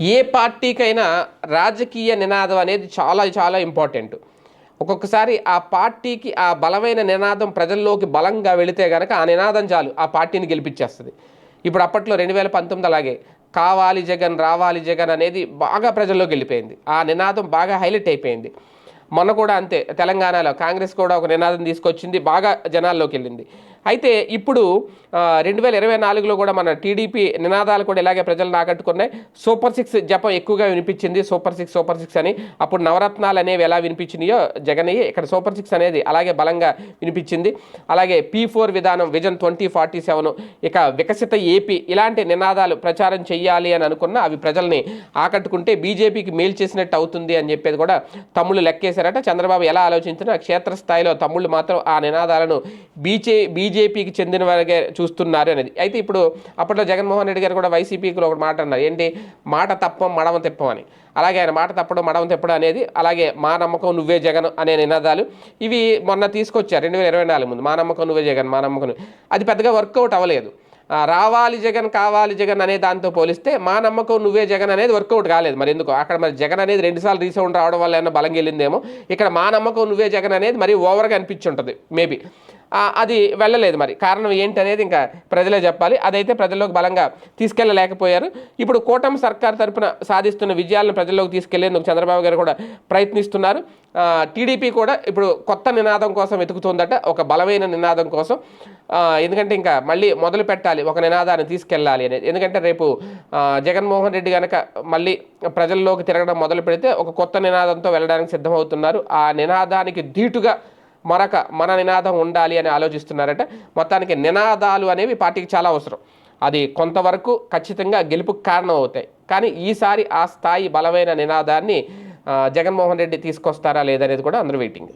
ఏ పార్టీకైనా రాజకీయ నినాదం అనేది చాలా చాలా ఇంపార్టెంట్. ఒక్కొక్కసారి ఆ పార్టీకి ఆ బలమైన నినాదం ప్రజల్లోకి బలంగా వెళితే కనుక ఆ నినాదం చాలు ఆ పార్టీని గెలిపించేస్తుంది ఇప్పుడు అప్పట్లో రెండు వేల పంతొమ్మిది అలాగే కావాలి జగన్ రావాలి జగన్ అనేది బాగా ప్రజల్లోకి వెళ్ళిపోయింది. ఆ నినాదం బాగా హైలైట్ అయిపోయింది. మొన్న కూడా అంతే తెలంగాణలో కాంగ్రెస్ కూడా ఒక నినాదం తీసుకొచ్చింది బాగా జనాల్లోకి వెళ్ళింది. అయితే ఇప్పుడు రెండు వేల ఇరవై నాలుగులో కూడా మన టీడీపీ నినాదాలు కూడా ఇలాగే ప్రజలు ఆకట్టుకున్నాయి. సూపర్ సిక్స్ జపం ఎక్కువగా వినిపించింది. సూపర్ సిక్స్ సూపర్ సిక్స్ అని. అప్పుడు నవరత్నాలు అనేవి ఎలా వినిపించినాయో జగనయ్య ఇక్కడ సూపర్ సిక్స్ అనేది అలాగే బలంగా వినిపించింది. అలాగే పీ ఫోర్ విధానం విజన్ ట్వంటీ ఫార్టీ సెవెన్ ఇక వికసిత ఏపీ ఇలాంటి నినాదాలు ప్రచారం చేయాలి అని అనుకున్న అవి ప్రజల్ని ఆకట్టుకుంటే బీజేపీకి మేలు చేసినట్టు అవుతుంది అని చెప్పేది కూడా తమ్ముళ్ళు లెక్కేశారట. చంద్రబాబు ఎలా ఆలోచించినా క్షేత్రస్థాయిలో తమ్ముళ్ళు మాత్రం ఆ నినాదాలను బీజే బీజేపీకి చెందిన వారిగా చూస్తున్నారు అనేది. అయితే ఇప్పుడు అప్పట్లో జగన్మోహన్ రెడ్డి గారు కూడా వైసీపీకి ఒక మాట అన్నారు. ఏంటి? మాట తప్పం మడమ తిప్పం అని. అలాగే ఆయన మాట తప్పడం మడమ తిప్పడం అనేది అలాగే మా నమ్మకం నువ్వే జగన్ అనే నినాదాలు ఇవి మొన్న తీసుకొచ్చారు రెండు వేల ఇరవై నాలుగు ముందు. మా నమ్మకం నువ్వే జగన్ మా నమ్మకం అది పెద్దగా వర్కౌట్ అవ్వలేదు. రావాలి జగన్ కావాలి జగన్ అనే దాంతో పోలిస్తే మా నమ్మకం నువ్వే జగన్ అనేది వర్కౌట్ కాలేదు. మరి ఎందుకు? అక్కడ మరి జగన్ అనేది రెండుసార్లు రీసౌండ్ రావడం వల్ల ఏమైనా బలం వెళ్ళిందేమో? ఇక్కడ మా నమ్మకం నువ్వే జగన్ అనేది మరి ఓవర్గా అనిపించి ఉంటుంది మేబీ. అది వెళ్ళలేదు మరి. కారణం ఏంటి అనేది ఇంకా ప్రజలే చెప్పాలి. అదైతే ప్రజల్లోకి బలంగా తీసుకెళ్ళలేకపోయారు. ఇప్పుడు కూటమి సర్కార్ తరఫున సాధిస్తున్న విజయాలను ప్రజల్లోకి తీసుకెళ్ళేందుకు చంద్రబాబు గారు కూడా ప్రయత్నిస్తున్నారు. టీడీపీ కూడా ఇప్పుడు కొత్త నినాదం కోసం వెతుకుతుందట. ఒక బలమైన నినాదం కోసం. ఎందుకంటే ఇంకా మళ్ళీ మొదలు పెట్టాలి. ఒక నినాదాన్ని తీసుకెళ్ళాలి అనేది. ఎందుకంటే రేపు జగన్మోహన్ రెడ్డి కనుక మళ్ళీ ప్రజల్లోకి తిరగడం మొదలు పెడితే ఒక కొత్త నినాదంతో వెళ్ళడానికి సిద్ధమవుతున్నారు. ఆ నినాదానికి ధీటుగా మరొక మన నినాదం ఉండాలి అని ఆలోచిస్తున్నారట మొత్తానికి నినాదాలు అనేవి పార్టీకి చాలా అవసరం. అది కొంతవరకు ఖచ్చితంగా గెలుపుకు కారణం అవుతాయి కానీ ఈసారి ఆ స్థాయి బలమైన నినాదాన్ని జగన్మోహన్ రెడ్డి తీసుకొస్తారా లేదనేది కూడా అందరూ వెయిటింగ్.